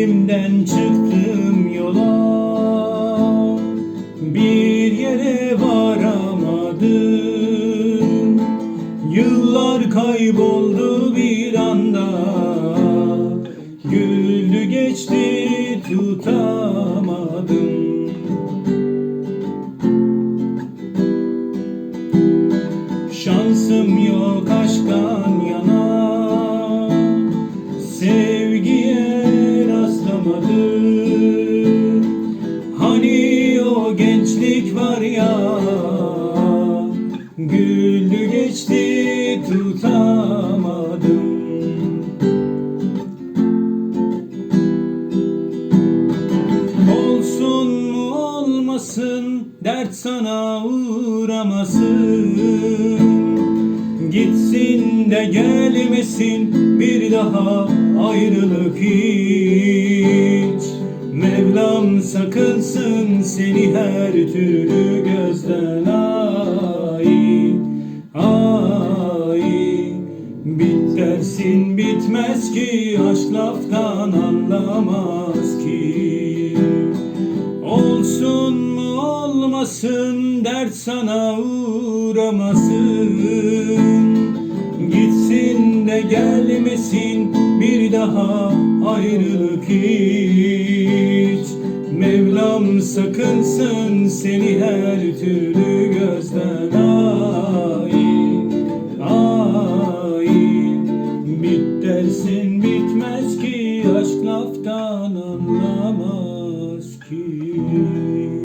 Evimden çıktım yola. Bir yere varamadım. Yıllar kayboldu bir anda. Güldü geçti tutamadım. Şansım yok aşka Hani o gençlik var ya. Güldü geçti tutamadım. Olsun mu olmasın dert sana uğramasın. Gitsin de gelmesin bir daha ayrılık hiç Mevlam sakınsın seni her türlü gözden ay Ay Bit dersin bitmez ki aşk laftan anlamaz ki. Olsun mu olmasın dert sana uğramasın. Gitsin de gelmesin bir daha ayrılık hiç Mevlam sakınsın seni her türlü gözden Hain, hain Bit dersin bitmez ki aşk laftan anlamaz ki.